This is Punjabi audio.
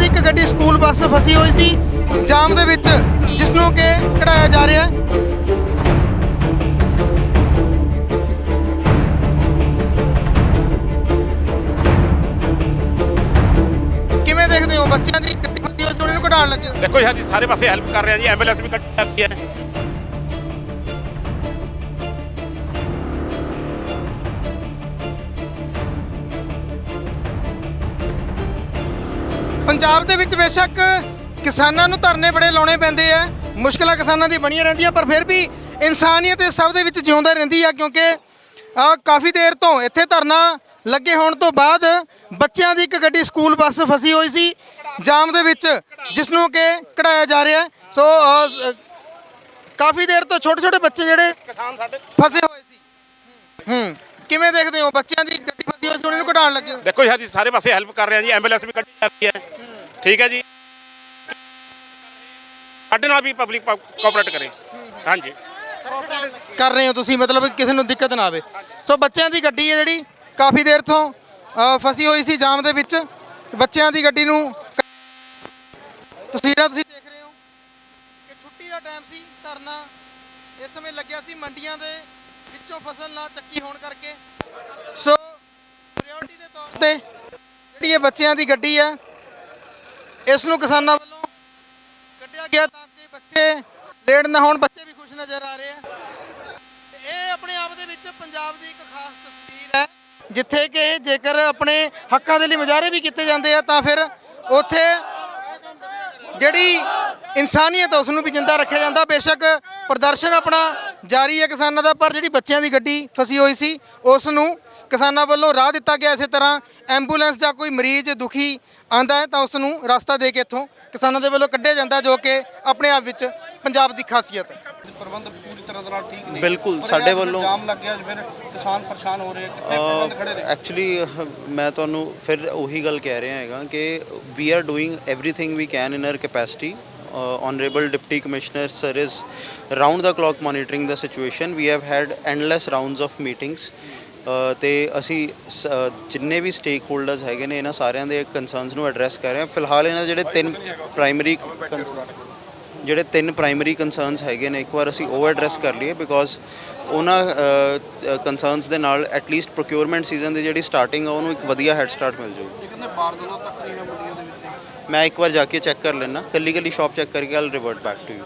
ਦੀ ਇੱਕ ਗੱਡੀ ਸਕੂਲ ਬੱਸ ਫਸੀ ਹੋਈ ਸੀ, ਜਾਮ ਦੇ ਵਿੱਚ ਜਿਸ ਨੂੰ ਕਿ ਕਢਾਇਆ ਜਾ ਰਿਹਾ ਹੈ। ਕਿਵੇਂ ਦੇਖਦੇ ਹੋ ਬੱਚਿਆਂ ਦੀ ਗੱਡੀ ਫਸੀ ਹੋਈ ਸੀ ਉਹਨਾਂ ਕਢਾਉਣ ਲੱਗੇ ਦੇਖੋ ਜੀ, ਹਾਂਜੀ, ਸਾਰੇ ਪਾਸੇ ਹੈਲਪ ਕਰ ਰਿਹਾ ਜੀ ਐਂਬੂਲੈਂਸ ਵੀ ਕੱਢੀ ਜਾਂਦੀ ਹੈ। ਪੰਜਾਬ ਦੇ ਵਿੱਚ ਬੇਸ਼ੱਕ ਕਿਸਾਨਾਂ ਨੂੰ ਧਰਨੇ ਬੜੇ ਲਾਉਣੇ ਪੈਂਦੇ ਆ ਮੁਸ਼ਕਲਾਂ ਕਿਸਾਨਾਂ ਦੀ ਬਣੀਆਂ ਰਹਿੰਦੀਆਂ ਪਰ ਫਿਰ ਵੀ ਇਨਸਾਨੀਅਤ ਇਸ ਸਭ ਦੇ ਵਿੱਚ ਜਿਉਂਦਾ ਰਹਿੰਦੀ ਆ ਕਿਉਂਕਿ ਆ ਕਾਫੀ ਦੇਰ ਤੋਂ ਇੱਥੇ ਧਰਨਾ ਲੱਗੇ ਹੋਣ ਤੋਂ ਬਾਅਦ ਬੱਚਿਆਂ ਦੀ ਇੱਕ ਗੱਡੀ ਸਕੂਲ ਬੱਸ ਫਸੀ ਹੋਈ ਸੀ ਜਾਮ ਦੇ ਵਿੱਚ ਜਿਸ ਨੂੰ ਕਿ ਕਢਾਇਆ ਜਾ ਰਿਹਾ। ਸੋ ਕਾਫੀ ਦੇਰ ਤੋਂ ਛੋਟੇ ਛੋਟੇ ਬੱਚੇ ਜਿਹੜੇ ਕਿਸਾਨ ਸਾਡੇ ਫਸੇ ਹੋਏ ਸੀ ਹੂੰ ਕਿਵੇਂ ਦੇਖਦੇ ਹੋ ਬੱਚਿਆਂ ਦੀ ਗੱਡੀ ਫਸੀ ਹੋਈ ਸੀ ਉਹਨਾਂ ਨੂੰ ਕਢਾਉਣ ਲੱਗੇ? ਦੇਖੋ ਜੀ ਸਾਰੇ ਪਾਸੇ ਹੈਲਪ ਕਰ ਰਹੇ ਆ ਜੀ ਐਂਬੂਲੈਂਸ ਵੀ ਕੱਢੀ ਜਾਂਦੀ ਹੈ ਠੀਕ ਹੈ ਜੀ। ਸਾਡੇ ਨਾਲ ਵੀ ਪਬਲਿਕ ਕੋਆਪਰੇਟ ਕਰੇ। ਹਾਂਜੀ। ਕਰ ਰਹੇ ਹੋ ਤੁਸੀਂ ਮਤਲਬ ਕਿਸੇ ਨੂੰ ਦਿੱਕਤ ਨਾ ਆਵੇ। ਸੋ ਬੱਚਿਆਂ ਦੀ ਗੱਡੀ ਹੈ ਜਿਹੜੀ ਕਾਫੀ ਦੇਰ ਤੋਂ ਅ, ਫਸੀ ਹੋਈ ਸੀ ਜਾਮ ਦੇ ਵਿੱਚ। ਬੱਚਿਆਂ ਦੀ ਗੱਡੀ ਨੂੰ ਤਸਵੀਰਾਂ ਤੁਸੀਂ ਦੇਖ ਰਹੇ ਹੋ। ਕਿ ਛੁੱਟੀ ਦਾ ਟਾਈਮ ਸੀ ਧਰਨਾ ਇਸ ਸਮੇਂ ਲੱਗਿਆ ਸੀ ਮੰਡੀਆਂ ਦੇ ਵਿੱਚੋਂ ਫਸਲ ਨਾ ਚੱਕੀ ਹੋਣ ਕਰਕੇ। ਸੋ ਪ੍ਰਾਇੋਰਟੀ ਦੇ ਤੌਰ ਤੇ ਜਿਹੜੀ ਇਹ ਬੱਚਿਆਂ ਦੀ ਗੱਡੀ ਹੈ ਇਸ ਨੂੰ ਕਿਸਾਨਾਂ ਵੱਲੋਂ ਕੱਢਿਆ ਗਿਆ ਤਾਂ ਕਿ ਬੱਚੇ ਲੇਟ ਨਾ ਹੋਣ, ਬੱਚੇ ਵੀ ਖੁਸ਼ ਨਜ਼ਰ ਆ ਰਹੇ ਆ। ਇਹ ਆਪਣੇ ਆਪ ਦੇ ਵਿੱਚ ਪੰਜਾਬ ਦੀ ਇੱਕ ਖਾਸ ਤਸਵੀਰ ਹੈ, ਜਿੱਥੇ ਕਿ ਜੇਕਰ ਆਪਣੇ ਹੱਕਾਂ ਦੇ ਲਈ ਮੁਜ਼ਾਹਰੇ ਵੀ ਕੀਤੇ ਜਾਂਦੇ ਆ, ਤਾਂ ਫਿਰ ਉੱਥੇ ਜਿਹੜੀ ਇਨਸਾਨੀਅਤ ਉਸ ਨੂੰ ਵੀ ਜਿੰਦਾ ਰੱਖਿਆ ਜਾਂਦਾ। ਬੇਸ਼ੱਕ ਪ੍ਰਦਰਸ਼ਨ ਆਪਣਾ ਜਾਰੀ ਹੈ ਕਿਸਾਨਾਂ ਦਾ, ਪਰ ਜਿਹੜੀ ਬੱਚਿਆਂ ਦੀ ਗੱਡੀ ਫਸੀ ਹੋਈ ਸੀ, ਉਸ ਨੂੰ ਕਿਸਾਨਾਂ ਵੱਲੋਂ ਰਾਹ ਦਿੱਤਾ ਗਿਆ। ਇਸੇ ਤਰ੍ਹਾਂ ਐਂਬੂਲੈਂਸ ਜਾਂ ਕੋਈ ਮਰੀਜ਼ ਦੁਖੀ ਆਂਦਾ ਹੈ ਤਾਂ ਉਸ ਨੂੰ ਰਸਤਾ ਦੇ ਕੇ ਇੱਥੋਂ ਕਿਸਾਨਾਂ ਦੇ ਵੱਲੋਂ ਕੱਢਿਆ ਜਾਂਦਾ ਜੋ ਕਿ ਆਪਣੇ ਆਪ ਵਿੱਚ ਪੰਜਾਬ ਦੀ ਖਾਸੀਅਤ ਹੈ। ਪ੍ਰਬੰਧ ਪੂਰੀ ਤਰ੍ਹਾਂ ਨਾਲ ਠੀਕ ਨਹੀਂ ਬਿਲਕੁਲ ਸਾਡੇ ਵੱਲੋਂ ਜਾਮ ਲੱਗ ਗਿਆ ਕਿਸਾਨ ਪਰੇਸ਼ਾਨ ਹੋ ਰਹੇ ਕਿੰਨੇ ਪ੍ਰਬੰਧ ਖੜੇ ਰਹੇ ਐਕਚੁਅਲੀ ਮੈਂ ਤੁਹਾਨੂੰ ਫਿਰ ਉਹੀ ਗੱਲ ਕਹਿ ਰਿਹਾ ਹੈਗਾ ਕਿ we are doing everything we can in our capacity honorable deputy commissioner sir is round the clock monitoring the situation. We have had endless rounds of meetings. ਤੇ ਅਸੀਂ ਸ- ਜਿੰਨੇ ਵੀ ਸਟੇਕ ਹੋਲਡਰਸ ਹੈਗੇ ਨੇ ਇਹਨਾਂ ਸਾਰਿਆਂ ਦੇ ਕੰਸਰਨਸ ਨੂੰ ਐਡਰੈਸ ਕਰ ਰਹੇ ਹਾਂ। ਫਿਲਹਾਲ ਇਹਨਾਂ ਦੇ ਜਿਹੜੇ ਤਿੰਨ ਪ੍ਰਾਇਮਰੀ ਜਿਹੜੇ ਤਿੰਨ ਪ੍ਰਾਇਮਰੀ ਕੰਸਰਨਸ ਹੈਗੇ ਨੇ ਇੱਕ ਵਾਰ ਅਸੀਂ ਉਹ ਐਡਰੈਸ ਕਰ ਲਈਏ ਬਿਕੋਜ਼ ਉਹਨਾਂ ਕੰਸਰਨਸ ਦੇ ਨਾਲ ਐਟਲੀਸਟ ਪ੍ਰੋਕਿਉਰਮੈਂਟ ਸੀਜ਼ਨ ਦੀ ਜਿਹੜੀ ਸਟਾਰਟਿੰਗ ਆ ਉਹਨੂੰ ਇੱਕ ਵਧੀਆ ਹੈਡ ਸਟਾਰਟ ਮਿਲ ਜਾਊਗੀ ਇਹ ਕਹਿੰਦੇ ਬਾਹਰ ਦਿਨੋਂ ਤੱਕ ਨਹੀਂ ਹੈ ਮੰਡੀਆਂ ਦੇ ਵਿੱਚ। ਮੈਂ ਇੱਕ ਵਾਰ ਜਾ ਕੇ ਚੈੱਕ ਕਰ ਲੈਣਾ ਕੱਲੀ ਕੱਲੀ ਸ਼ਾਪ ਚੈੱਕ ਕਰਕੇ all revert back to you